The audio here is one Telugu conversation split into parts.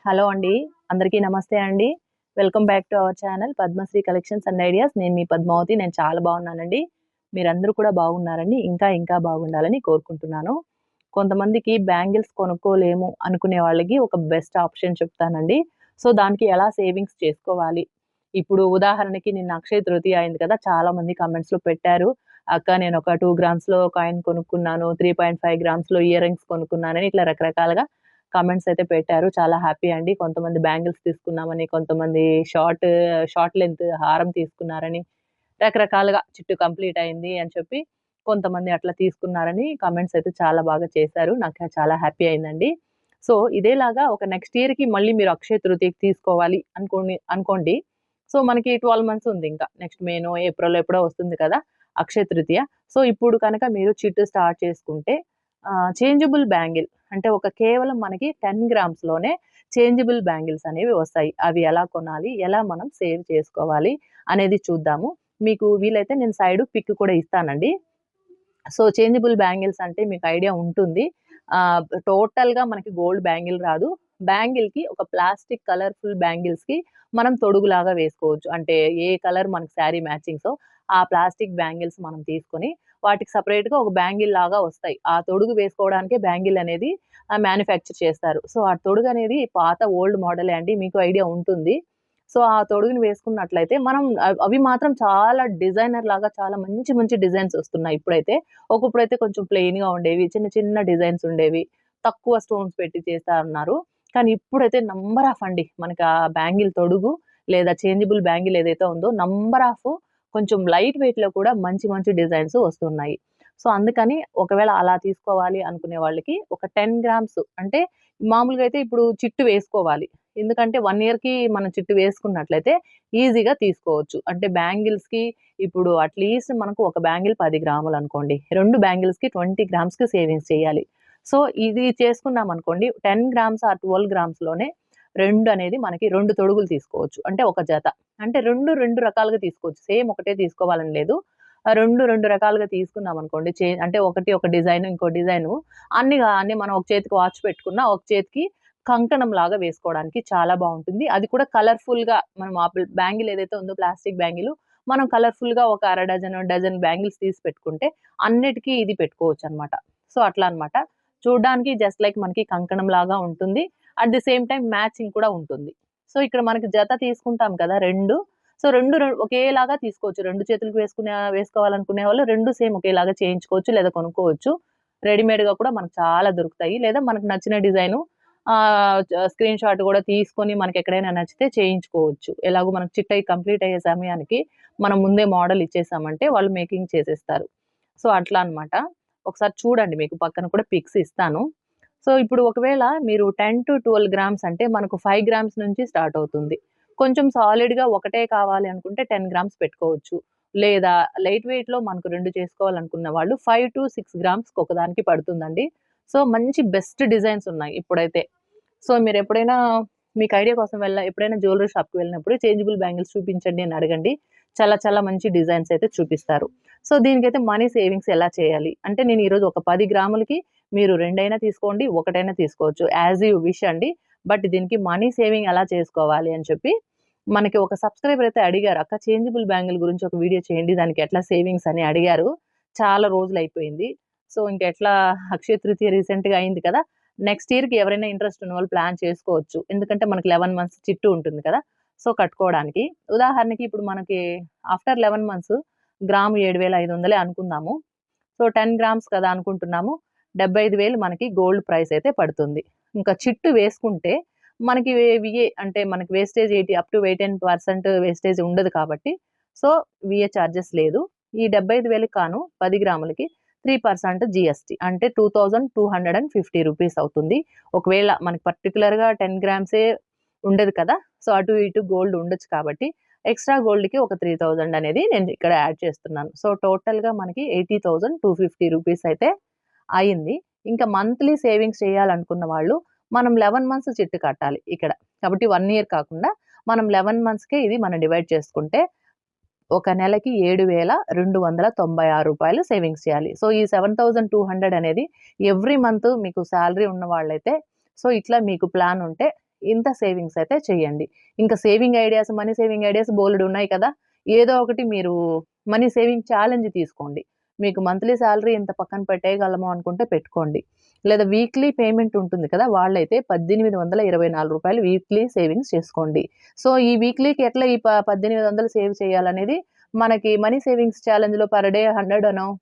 హలో అండి. అందరికీ నమస్తే అండి. Welcome back to our channel Padmasri collections and ideas. నేను మీ పద్మావతి. నేను చాలా బాగున్నానండి. మీరందరూ కూడా బాగున్నారండి ఇంకా ఇంకా బాగుండాలని కోరుకుంటున్నాను. కొంతమందికి బ్యాంగిల్స్ కొనుక్కోలేము అనుకునే వాళ్ళకి ఒక బెస్ట్ ఆప్షన్ చెప్తానండి. సో దానికి ఎలా సేవింగ్స్ చేసుకోవాలి? ఇప్పుడు ఉదాహరణకి నిన్న అక్షయ తృతీయ అయింది కదా చాలా మంది కమెంట్స్లో పెట్టారు. అక్క నేను ఒక టూ గ్రామ్స్లో కాయిన్ కొనుక్కున్నాను త్రీ పాయింట్ ఫైవ్ గ్రామ్స్లో ఇయర్ రింగ్స్ కొనుక్కున్నానని ఇట్లా రకరకాలుగా కామెంట్స్ అయితే పెట్టారు. చాలా హ్యాపీ అండి. కొంతమంది బ్యాంగిల్స్ తీసుకున్నామని కొంతమంది షార్ట్ షార్ట్ లెంత్ హారం తీసుకున్నారని రకరకాలుగా చుట్టూ కంప్లీట్ అయింది అని చెప్పి కొంతమంది అట్లా తీసుకున్నారని కామెంట్స్ అయితే చాలా బాగా చేశారు. నాకు చాలా హ్యాపీ అయిందండి. సో ఇదేలాగా ఒక నెక్స్ట్ ఇయర్కి మళ్ళీ మీరు అక్షయ తృతీయకి తీసుకోవాలి అనుకోండి అనుకోండి. సో మనకి ట్వెల్వ్ మంత్స్ ఉంది ఇంకా. నెక్స్ట్ మేనో ఏప్రిల్ ఎప్పుడో వస్తుంది కదా అక్షయ తృతీయ. సో ఇప్పుడు కనుక మీరు చిట్టు స్టార్ట్ చేసుకుంటే చేంజబుల్ బ్యాంగిల్ అంటే ఒక కేవలం మనకి టెన్ గ్రామ్స్లోనే చేంజబుల్ బ్యాంగిల్స్ అనేవి వస్తాయి. అవి ఎలా కొనాలి? ఎలా మనం సేవ్ చేసుకోవాలి? అనేది చూద్దాము. మీకు వీలైతే నేను సైడ్ పిక్ కూడా ఇస్తానండి. సో చేంజబుల్ బ్యాంగిల్స్ అంటే మీకు ఐడియా ఉంటుంది. టోటల్గా మనకి గోల్డ్ బ్యాంగిల్ రాదు. బ్యాంగిల్కి ఒక ప్లాస్టిక్ కలర్ఫుల్ బ్యాంగిల్స్కి మనం తొడుగులాగా వేసుకోవచ్చు. అంటే ఏ కలర్ మనకి శారీ మ్యాచింగ్సో ఆ ప్లాస్టిక్ బ్యాంగిల్స్ మనం తీసుకొని వాటికి సపరేట్గా ఒక బ్యాంగిల్ లాగా వస్తాయి. ఆ తొడుగు వేసుకోవడానికే బ్యాంగిల్ అనేది మ్యానుఫ్యాక్చర్ చేస్తారు. సో ఆ తొడుగు అనేది పాత ఓల్డ్ మోడలే అండి. మీకు ఐడియా ఉంటుంది. సో ఆ తొడుగుని వేసుకున్నట్లయితే మనం అవి మాత్రం చాలా డిజైనర్ లాగా చాలా మంచి మంచి డిజైన్స్ వస్తున్నాయి ఇప్పుడైతే. ఒకప్పుడైతే కొంచెం ప్లెయిన్గా ఉండేవి చిన్న చిన్న డిజైన్స్ ఉండేవి. తక్కువ స్టోన్స్ పెట్టి చేస్తారన్నారు. కానీ ఇప్పుడైతే నంబర్ ఆఫ్ అండి. మనకి ఆ బ్యాంగిల్ తొడుగు లేదా చేంజబుల్ బ్యాంగిల్ ఏదైతే ఉందో నంబర్ ఆఫ్ కొంచెం లైట్ వెయిట్లో కూడా మంచి మంచి డిజైన్స్ వస్తున్నాయి. సో అందుకని ఒకవేళ అలా తీసుకోవాలి అనుకునే వాళ్ళకి ఒక టెన్ గ్రామ్స్ అంటే మామూలుగా అయితే ఇప్పుడు చిట్టు వేసుకోవాలి. ఎందుకంటే వన్ ఇయర్కి మనం చిట్టు వేసుకున్నట్లయితే ఈజీగా తీసుకోవచ్చు. అంటే బ్యాంగిల్స్కి ఇప్పుడు అట్లీస్ట్ మనకు ఒక బ్యాంగిల్ పది గ్రాములు అనుకోండి. రెండు బ్యాంగిల్స్కి ట్వంటీ గ్రామ్స్కి సేవింగ్స్ చేయాలి. సో ఇది చేసుకున్నాం అనుకోండి టెన్ గ్రామ్స్ ఆ ట్వెల్వ్ గ్రామ్స్లోనే రెండు అనేది మనకి రెండు తొడుగులు తీసుకోవచ్చు. అంటే ఒక జత. అంటే రెండు రెండు రకాలుగా తీసుకోవచ్చు. సేమ్ ఒకటే తీసుకోవాలని లేదు. రెండు రెండు రకాలుగా తీసుకున్నాం అనుకోండి చే అంటే ఒకటి ఒక డిజైన్ ఇంకో డిజైన్. అన్ని అన్ని మనం ఒక చేతికి వాచ్ పెట్టుకున్నా ఒక చేతికి కంకణం లాగా వేసుకోవడానికి చాలా బాగుంటుంది. అది కూడా కలర్ఫుల్గా మనం ఆ బ్యాంగిల్ ఏదైతే ఉందో ప్లాస్టిక్ బ్యాంగిల్ మనం కలర్ఫుల్గా ఒక అర డజన్ డజన్ బ్యాంగిల్స్ తీసి పెట్టుకుంటే అన్నిటికీ ఇది పెట్టుకోవచ్చు అనమాట సో అట్లా అనమాట. చూడడానికి జస్ట్ లైక్ మనకి కంకణం లాగా ఉంటుంది. At the same time matching కూడా ఉంటుంది. సో ఇక్కడ మనకి జత తీసుకుంటాం కదా రెండు. సో రెండు ఒకేలాగా తీసుకోవచ్చు. రెండు చేతులకు వేసుకునే వేసుకోవాలనుకునే వాళ్ళు రెండు సేమ్ ఒకేలాగా చేయించుకోవచ్చు లేదా కొనుక్కోవచ్చు. రెడీమేడ్గా కూడా మనకు చాలా దొరుకుతాయి. లేదా మనకు నచ్చిన డిజైను స్క్రీన్ షాట్ కూడా తీసుకొని మనకి ఎక్కడైనా నచ్చితే చేయించుకోవచ్చు. ఎలాగో మనకు చిట్టయి కంప్లీట్ అయ్యే సమయానికి మనం ముందే మోడల్ ఇచ్చేసామంటే వాళ్ళు మేకింగ్ చేసేస్తారు. సో అట్లా అనమాట ఒకసారి చూడండి మీకు పక్కన కూడా పిక్స్ ఇస్తాను. సో ఇప్పుడు ఒకవేళ మీరు టెన్ టు ట్వెల్వ్ గ్రామ్స్ అంటే మనకు ఫైవ్ గ్రామ్స్ నుంచి స్టార్ట్ అవుతుంది. కొంచెం సాలిడ్గా ఒకటే కావాలి అనుకుంటే టెన్ గ్రామ్స్ పెట్టుకోవచ్చు. లేదా లైట్ వెయిట్లో మనకు రెండు చేసుకోవాలనుకున్న వాళ్ళు ఫైవ్ టు సిక్స్ గ్రామ్స్కి ఒకదానికి పడుతుందండి. సో మంచి బెస్ట్ డిజైన్స్ ఉన్నాయి ఇప్పుడైతే. సో మీరు ఎప్పుడైనా మీకు ఐడియా కోసం వెళ్ళ ఎప్పుడైనా జ్యువెలరీ షాప్కి వెళ్ళినప్పుడు చేంజబుల్ బ్యాంగిల్స్ చూపించండి అని అడగండి. చాలా చాలా మంచి డిజైన్స్ అయితే చూపిస్తారు. సో దీనికైతే మనీ సేవింగ్స్ ఎలా చేయాలి? అంటే నేను ఈరోజు ఒక పది గ్రాములకి మీరు రెండైనా తీసుకోండి ఒకటైనా తీసుకోవచ్చు. యాజ్ యూ విష్ అండి. బట్ దీనికి మనీ సేవింగ్ ఎలా చేసుకోవాలి అని చెప్పి మనకి ఒక సబ్స్క్రైబర్ అయితే అడిగారు అక్క చేంజబుల్ బ్యాంగిల్ గురించి ఒక వీడియో చేయండి. దానికి ఎట్లా సేవింగ్స్ అని అడిగారు. చాలా రోజులు అయిపోయింది. సో ఇంకెట్లా అక్షయ తృతీయ రీసెంట్గా అయింది కదా. నెక్స్ట్ ఇయర్కి ఎవరైనా ఇంట్రెస్ట్ ఉన్న వాళ్ళు ప్లాన్ చేసుకోవచ్చు. ఎందుకంటే మనకి లెవెన్ మంత్స్ చిట్టు ఉంటుంది కదా. సో కట్టుకోవడానికి. ఉదాహరణకి ఇప్పుడు మనకి ఆఫ్టర్ లెవెన్ మంత్స్ గ్రాము ఏడు వేల ఐదు వందలే అనుకుందాము. సో టెన్ గ్రామ్స్ కదా అనుకుంటున్నాము. డెబ్బై ఐదు వేలు మనకి గోల్డ్ ప్రైస్ అయితే పడుతుంది. ఇంకా చిట్టు వేసుకుంటే మనకి విఏ అంటే మనకి wastage eighty up to ten percent wastage ఉండదు కాబట్టి సో విఏ ఛార్జెస్ లేదు. ఈ డెబ్బై ఐదు వేలకు కాను పది గ్రాములకి త్రీ పర్సెంట్ జిఎస్టీ అంటే two thousand two hundred and fifty rupees అవుతుంది. ఒకవేళ మనకి పర్టికులర్గా టెన్ గ్రామ్సే ఉండదు కదా సో అటు ఇటు గోల్డ్ ఉండొచ్చు కాబట్టి ఎక్స్ట్రా గోల్డ్కి ఒక త్రీ థౌజండ్ అనేది నేను ఇక్కడ యాడ్ చేస్తున్నాను. సో టోటల్గా మనకి eighty thousand two fifty rupees అయితే అయింది. ఇంకా మంత్లీ సేవింగ్స్ చేయాలనుకున్న వాళ్ళు మనం లెవెన్ మంత్స్ చిట్టు కట్టాలి ఇక్కడ. కాబట్టి వన్ ఇయర్ కాకుండా మనం లెవెన్ మంత్స్కే ఇది మనం డివైడ్ చేసుకుంటే ఒక నెలకి ఏడు వేల రెండు వందల తొంభై ఆరు రూపాయలు సేవింగ్స్ చేయాలి. సో ఈ సెవెన్ థౌజండ్ టూ హండ్రెడ్ అనేది ఎవ్రీ మంత్ మీకు శాలరీ ఉన్న వాళ్ళైతే సో ఇట్లా మీకు ప్లాన్ ఉంటే ఇంత సేవింగ్స్ అయితే చేయండి. ఇంకా saving ideas money saving ideas బోల్డ్ ఉన్నాయి కదా. ఏదో ఒకటి మీరు మనీ సేవింగ్ ఛాలెంజ్ తీసుకోండి. మీకు మంత్లీ శాలరీ ఇంత పక్కన పెట్టేయగలము అనుకుంటే పెట్టుకోండి. లేదా వీక్లీ పేమెంట్ ఉంటుంది కదా వాళ్ళైతే పద్దెనిమిది వందల ఇరవై నాలుగు రూపాయలు వీక్లీ సేవింగ్స్ చేసుకోండి. సో ఈ వీక్లీకి ఎట్లా ఈ ప- పద్దెనిమిది వందలు సేవ్ చేయాలనేది? మనకి మనీ సేవింగ్స్ ఛాలెంజ్లో పర్ డే హండ్రెడ్ అనో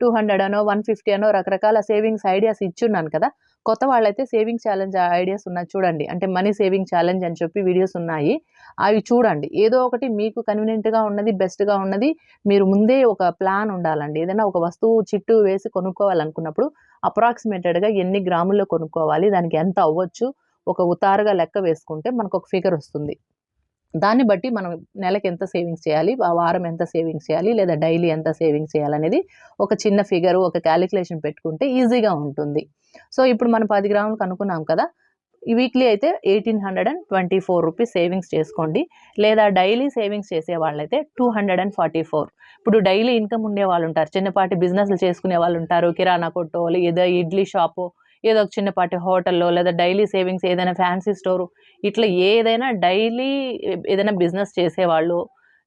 టూ హండ్రెడ్ అనో వన్ ఫిఫ్టీ అనో రకరకాల సేవింగ్స్ ఐడియాస్ ఇచ్చున్నాను కదా. కొత్త వాళ్ళైతే సేవింగ్ ఛాలెంజ్ ఐడియాస్ ఉన్నాయి చూడండి. అంటే మనీ సేవింగ్ ఛాలెంజ్ అని చెప్పి వీడియోస్ ఉన్నాయి. అవి చూడండి. ఏదో ఒకటి మీకు కన్వీనియంట్గా ఉన్నది బెస్ట్గా ఉన్నది మీరు ముందే ఒక ప్లాన్ ఉండాలండి. ఏదైనా ఒక వస్తువు చిట్టు వేసి కొనుక్కోవాలనుకున్నప్పుడు అప్రాక్సిమేటెడ్గా ఎన్ని గ్రాముల్లో కొనుక్కోవాలి దానికి ఎంత అవ్వచ్చు ఒక ఉతారుగా లెక్క వేసుకుంటే మనకు ఒక ఫిగర్ వస్తుంది. దాన్ని బట్టి మనం నెలకి ఎంత సేవింగ్స్ చేయాలి? ఆ వారం ఎంత సేవింగ్స్ చేయాలి? లేదా డైలీ ఎంత సేవింగ్స్ చేయాలనేది ఒక చిన్న ఫిగర్ ఒక క్యాలిక్యులేషన్ పెట్టుకుంటే ఈజీగా ఉంటుంది. సో ఇప్పుడు మనం పది గ్రాములు కనుక్కున్నాం కదా వీక్లీ అయితే eighteen hundred and twenty four rupees savings చేసుకోండి. లేదా డైలీ సేవింగ్స్ చేసే వాళ్ళైతే two hundred and forty four. ఇప్పుడు డైలీ ఇన్కమ్ ఉండే వాళ్ళు ఉంటారు. చిన్నపాటి బిజినెస్లు చేసుకునే వాళ్ళు ఉంటారు. కిరాణా కొట్టో లేదా ఇడ్లీ షాపు ఏదో ఒక చిన్నపాటి హోటల్లో లేదా డైలీ సేవింగ్స్ ఏదైనా ఫ్యాన్సీ స్టోరు ఇట్లా ఏదైనా డైలీ ఏదైనా బిజినెస్ చేసేవాళ్ళు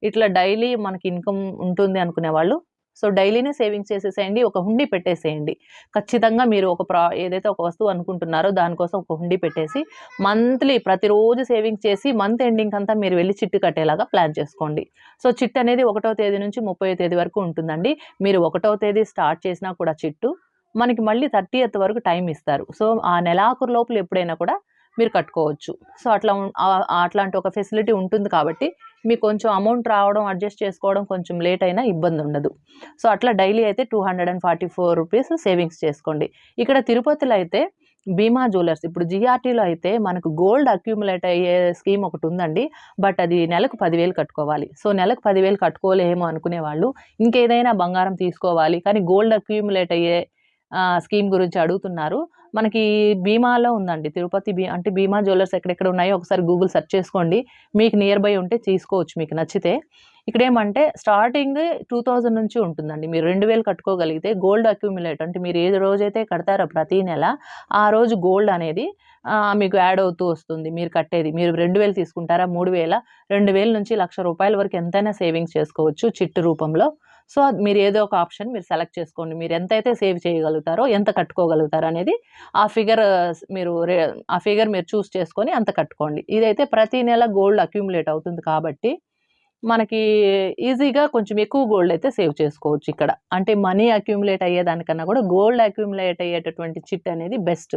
ఇట్లా డైలీ మనకి ఇన్కమ్ ఉంటుంది అనుకునే వాళ్ళు సో డైలీనే సేవింగ్స్ చేసేసేయండి ఒక హుండీ పెట్టేసేయండి. ఖచ్చితంగా మీరు ఒక ప్రా ఏదైతే ఒక వస్తువు అనుకుంటున్నారో దానికోసం ఒక హుండీ పెట్టేసి మంత్లీ ప్రతిరోజు సేవింగ్స్ చేసి మంత్ ఎండింగ్ అంతా మీరు వెళ్ళి చిట్టు కట్టేలాగా ప్లాన్ చేసుకోండి. సో చిట్ అనేది ఒకటో తేదీ నుంచి ముప్పై తేదీ వరకు ఉంటుందండి. మీరు ఒకటో తేదీ స్టార్ట్ చేసినా కూడా చిట్టు. మనకి మళ్ళీ థర్టీ ఎత్ వరకు టైం ఇస్తారు. సో ఆ నెలాఖరు లోపల ఎప్పుడైనా కూడా మీరు కట్టుకోవచ్చు. సో అట్లా అట్లాంటి ఒక ఫెసిలిటీ ఉంటుంది కాబట్టి మీకు కొంచెం అమౌంట్ రావడం అడ్జస్ట్ చేసుకోవడం కొంచెం లేట్ అయినా ఇబ్బంది ఉండదు. సో అట్లా డైలీ అయితే two hundred and forty four rupees savings చేసుకోండి. ఇక్కడ తిరుపతిలో అయితే భీమా జ్యువెలర్స్ ఇప్పుడు జిఆర్టీలో అయితే మనకు గోల్డ్ అక్యూములేట్ అయ్యే స్కీమ్ ఒకటి ఉందండి. బట్ అది నెలకు పదివేలు కట్టుకోవాలి. సో నెలకు పదివేలు కట్టుకోలేమో అనుకునే వాళ్ళు ఇంకేదైనా బంగారం తీసుకోవాలి. కానీ గోల్డ్ అక్యూములేట్ అయ్యే స్కీమ్ గురించి అడుగుతున్నారు. మనకి భీమాలో ఉందండి. తిరుపతి బీ అంటే భీమా జ్యువెలర్స్ ఎక్కడెక్కడ ఉన్నాయో ఒకసారి గూగుల్ సెర్చ్ చేసుకోండి. మీకు నియర్ బై ఉంటే తీసుకోవచ్చు మీకు నచ్చితే. ఇక్కడ ఏమంటే స్టార్టింగ్ టూ థౌజండ్ నుంచి ఉంటుందండి. మీరు రెండు వేలు కట్టుకోగలిగితే గోల్డ్ అక్యూములేట్ అంటే మీరు ఏ రోజైతే కడతారో ప్రతి నెల ఆ రోజు గోల్డ్ అనేది మీకు యాడ్ అవుతూ వస్తుంది. మీరు కట్టేది. మీరు రెండు వేలు తీసుకుంటారా? మూడు వేల? రెండు వేల నుంచి లక్ష రూపాయల వరకు ఎంతైనా సేవింగ్స్ చేసుకోవచ్చు చిట్టు రూపంలో. సో అది మీరు ఏదో ఒక ఆప్షన్ మీరు సెలెక్ట్ చేసుకోండి. మీరు ఎంతైతే సేవ్ చేయగలుగుతారో ఎంత కట్టుకోగలుగుతారో అనేది ఆ ఫిగర్ మీరు ఆ ఫిగర్ మీరు చూస్ చేసుకొని అంత కట్టుకోండి. ఇదైతే ప్రతి నెల గోల్డ్ అక్యూములేట్ అవుతుంది కాబట్టి మనకి ఈజీగా కొంచెం ఎక్కువ గోల్డ్ అయితే సేవ్ చేసుకోవచ్చు ఇక్కడ. అంటే మనీ అక్యూములేట్ అయ్యేదానికన్నా కూడా గోల్డ్ అక్యూములేట్ అయ్యేటటువంటి చిట్ అనేది బెస్ట్.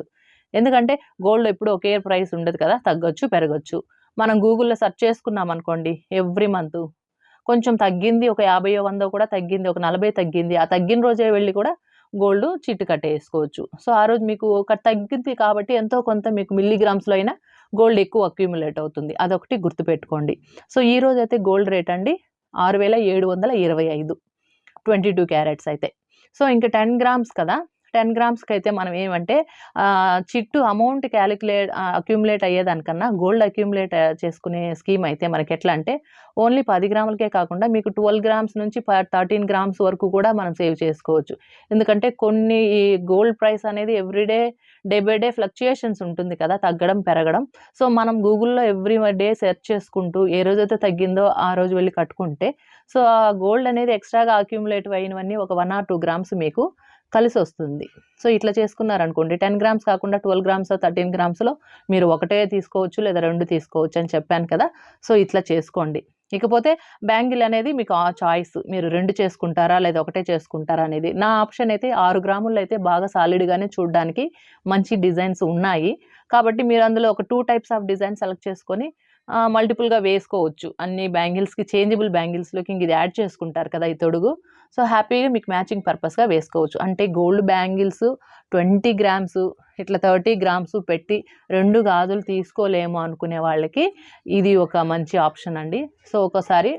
ఎందుకంటే గోల్డ్ ఎప్పుడు ఒకే ప్రైస్ ఉండదు కదా తగ్గొచ్చు పెరగచ్చు. మనం గూగుల్లో సెర్చ్ చేసుకున్నాం అనుకోండి ఎవ్రీ మంత్ కొంచెం తగ్గింది ఒక యాభై వందో కూడా తగ్గింది ఒక నలభై తగ్గింది. ఆ తగ్గిన రోజే వెళ్ళి కూడా గోల్డ్ చిట్టు కట్టేసుకోవచ్చు. సో ఆ రోజు మీకు ఒక తగ్గింది కాబట్టి ఎంతో కొంత మీకు మిల్లీగ్రామ్స్లో అయినా గోల్డ్ ఎక్కువ అక్యూములేట్ అవుతుంది. అదొకటి గుర్తుపెట్టుకోండి. సో ఈ రోజు అయితే గోల్డ్ రేట్ అండి ఆరు వేల ఏడు వందల ఇరవై ఐదు. ట్వంటీ టూ క్యారెట్స్ అయితే. సో ఇంకా టెన్ గ్రామ్స్ కదా? టెన్ గ్రామ్స్కి అయితే మనం ఏమంటే చిట్టు అమౌంట్ క్యాలిక్యులేట్ అక్యూములేట్ అయ్యేదానికన్నా గోల్డ్ అక్యూములేట్ చేసుకునే స్కీమ్ అయితే మనకి ఎట్లా అంటే ఓన్లీ పది గ్రాములకే కాకుండా మీకు ట్వెల్వ్ గ్రామ్స్ నుంచి థర్టీన్ గ్రామ్స్ వరకు కూడా మనం సేవ్ చేసుకోవచ్చు. ఎందుకంటే కొన్ని ఈ గోల్డ్ ప్రైస్ అనేది everyday day by day fluctuations ఉంటుంది కదా తగ్గడం పెరగడం. సో మనం గూగుల్లో ఎవ్రీ డే సెర్చ్ చేసుకుంటూ ఏ రోజైతే తగ్గిందో ఆ రోజు వెళ్ళి కట్టుకుంటే సో ఆ గోల్డ్ అనేది ఎక్స్ట్రాగా అక్యూములేట్ అయినవన్నీ ఒక వన్ ఆర్ టూ గ్రామ్స్ మీకు కలిసి వస్తుంది సో ఇట్లా చేసుకున్నారనుకోండి టెన్ గ్రామ్స్ కాకుండా ట్వెల్వ్ గ్రామ్స్ థర్టీన్ గ్రామ్స్లో మీరు ఒకటే తీసుకోవచ్చు లేదా రెండు తీసుకోవచ్చు అని చెప్పాను కదా సో ఇట్లా చేసుకోండి. ఇకపోతే బ్యాంగిల్ అనేది మీకు ఆ చాయిస్ మీరు రెండు చేసుకుంటారా లేదా ఒకటే చేసుకుంటారా అనేది నా ఆప్షన్ అయితే ఆరు గ్రాముల్లో అయితే బాగా సాలిడ్గానే చూడడానికి మంచి డిజైన్స్ ఉన్నాయి. కాబట్టి మీరు అందులో ఒక two types of design select చేసుకొని మల్టిపుల్గా వేసుకోవచ్చు. అన్ని బ్యాంగిల్స్కి చేంజబుల్ బ్యాంగిల్స్లోకి ఇంక ఇది యాడ్ చేసుకుంటారు కదా ఈ తొడుగు. సో హ్యాపీగా మీకు మ్యాచింగ్ పర్పస్గా వేసుకోవచ్చు. అంటే గోల్డ్ బ్యాంగిల్స్ ట్వంటీ గ్రామ్స్ ఇట్లా థర్టీ గ్రామ్స్ పెట్టి రెండు గాజులు తీసుకోలేము అనుకునే వాళ్ళకి ఇది ఒక మంచి ఆప్షన్ అండి. సో ఒకసారి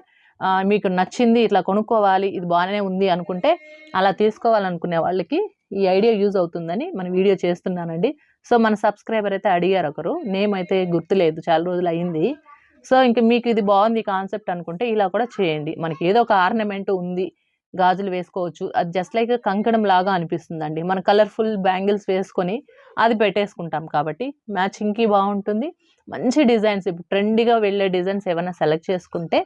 మీకు నచ్చింది ఇట్లా కొనుక్కోవాలి ఇది బాగానే ఉంది అనుకుంటే అలా తీసుకోవాలనుకునే వాళ్ళకి ఈ ఐడియా యూజ్ అవుతుందని మన వీడియో చేస్తున్నానండి. సో మన సబ్స్క్రైబర్ అయితే అడిగారు ఒకరు. నేమ్ అయితే గుర్తులేదు చాలా రోజులు అయింది. సో ఇంక మీకు ఇది బాగుంది కాన్సెప్ట్ అనుకుంటే ఇలా కూడా చేయండి. మనకి ఏదో ఒక ఆర్నమెంట్ ఉంది గాజులు వేసుకోవచ్చు. అది జస్ట్ లైక్ కంకణం లాగా అనిపిస్తుందండి. మన కలర్ఫుల్ బ్యాంగిల్స్ వేసుకొని అది పెట్టేసుకుంటాం కాబట్టి మ్యాచింగ్కి బాగుంటుంది. మంచి డిజైన్స్ ఇప్పుడు ట్రెండీగా వెళ్ళే డిజైన్స్ ఏమైనా సెలెక్ట్ చేసుకుంటే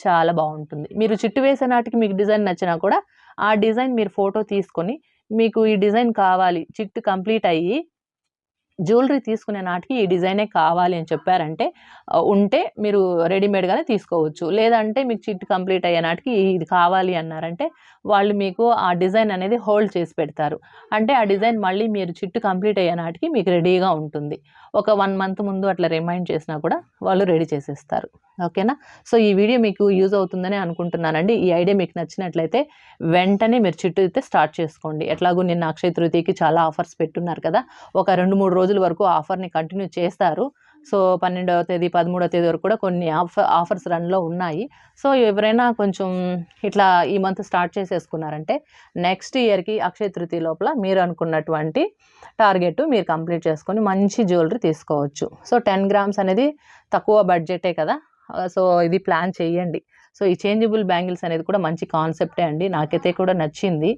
చాలా బాగుంటుంది. మీరు చిట్టు వేసే నాటికి మీకు డిజైన్ నచ్చినా కూడా ఆ డిజైన్ మీరు ఫోటో తీసుకొని మీకు ఈ డిజైన్ కావాలి చిట్టు కంప్లీట్ అయ్యి జ్యువెలరీ తీసుకునే నాటికి ఈ డిజైనే కావాలి అని చెప్పారంటే ఉంటే మీరు రెడీమేడ్గానే తీసుకోవచ్చు. లేదంటే మీకు చిట్ కంప్లీట్ అయ్యే నాటికి ఇది కావాలి అన్నారంటే వాళ్ళు మీకు ఆ డిజైన్ అనేది హోల్డ్ చేసి పెడతారు. అంటే ఆ డిజైన్ మళ్ళీ మీరు చిట్టు కంప్లీట్ అయ్యే నాటికి మీకు రెడీగా ఉంటుంది. ఒక వన్ మంత్ ముందు అట్లా రిమైండ్ చేసినా కూడా వాళ్ళు రెడీ చేసేస్తారు. ఓకేనా? సో ఈ వీడియో మీకు యూజ్ అవుతుందని అనుకుంటున్నానండి. ఈ ఐడియా మీకు నచ్చినట్లయితే వెంటనే మీరు చిట్టు అయితే స్టార్ట్ చేసుకోండి. ఎట్లాగో నిన్న అక్షయ తృతీయకి చాలా ఆఫర్స్ పెట్టున్నారు కదా. ఒక రెండు మూడు రోజులు వరకు ఆఫర్ని కంటిన్యూ చేస్తారు. సో పన్నెండవ తేదీ పదమూడవ తేదీ వరకు కూడా కొన్ని ఆఫర్ ఆఫర్స్ రన్లో ఉన్నాయి. సో ఎవరైనా కొంచెం ఇట్లా ఈ మంత్ స్టార్ట్ చేసేసుకున్నారంటే నెక్స్ట్ ఇయర్కి అక్షయ తృతీయ లోపల మీరు అనుకున్నటువంటి టార్గెట్ మీరు కంప్లీట్ చేసుకొని మంచి జ్యువెలరీ తీసుకోవచ్చు. సో టెన్ గ్రామ్స్ అనేది తక్కువ బడ్జెటే కదా. సో ఇది ప్లాన్ చేయండి. సో ఈ చేంజబుల్ బ్యాంగిల్స్ అనేది కూడా మంచి కాన్సెప్టే అండి. నాకైతే కూడా నచ్చింది.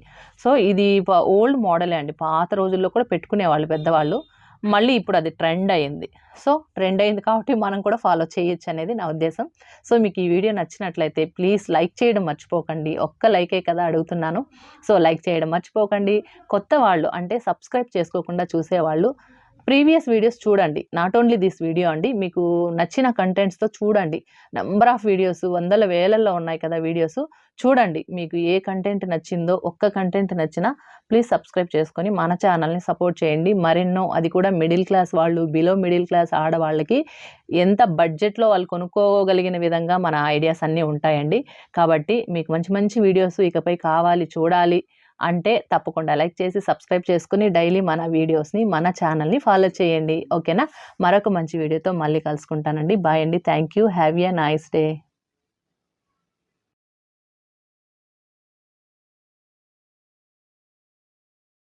సో ఇది ఓల్డ్ మోడలే అండి. పాత రోజుల్లో కూడా పెట్టుకునేవాళ్ళు పెద్దవాళ్ళు. మళ్ళీ ఇప్పుడు అది ట్రెండ్ అయింది. సో ట్రెండ్ అయింది కాబట్టి మనం కూడా ఫాలో చేయొచ్చు అనేది నా ఉద్దేశం. సో మీకు ఈ వీడియో నచ్చినట్లయితే ప్లీజ్ లైక్ చేయడం మర్చిపోకండి. ఒక్క లైకే కదా అడుగుతున్నాను. సో లైక్ చేయడం మర్చిపోకండి. కొత్త వాళ్ళు అంటే సబ్స్క్రైబ్ చేసుకోకుండా చూసేవాళ్ళు ప్రీవియస్ వీడియోస్ చూడండి. నాట్ ఓన్లీ దిస్ వీడియో అండి మీకు నచ్చిన కంటెంట్స్తో చూడండి. నెంబర్ ఆఫ్ వీడియోస్ వందల వేలల్లో ఉన్నాయి కదా వీడియోస్. చూడండి మీకు ఏ కంటెంట్ నచ్చిందో ఒక్క కంటెంట్ నచ్చినా ప్లీజ్ సబ్స్క్రైబ్ చేసుకొని మన ఛానల్ని సపోర్ట్ చేయండి. మరెన్నో అది కూడా మిడిల్ క్లాస్ వాళ్ళు బిలో మిడిల్ క్లాస్ ఆడవాళ్ళకి ఎంత బడ్జెట్లో వాళ్ళు కొనుక్కోగలిగిన విధంగా మన ఐడియాస్ అన్నీ ఉంటాయండి. కాబట్టి మీకు మంచి మంచి వీడియోస్ ఇకపై కావాలి చూడాలి. అంటే తప్పకుండా లైక్ చేసి సబ్స్క్రైబ్ చేసుకుని డైలీ మన వీడియోస్ని మన ఛానల్ని ఫాలో చేయండి. ఓకేనా? మరొక మంచి వీడియోతో మళ్ళీ కలుసుకుంటానండి. బాయ్ అండి. Thank you. Have a nice day.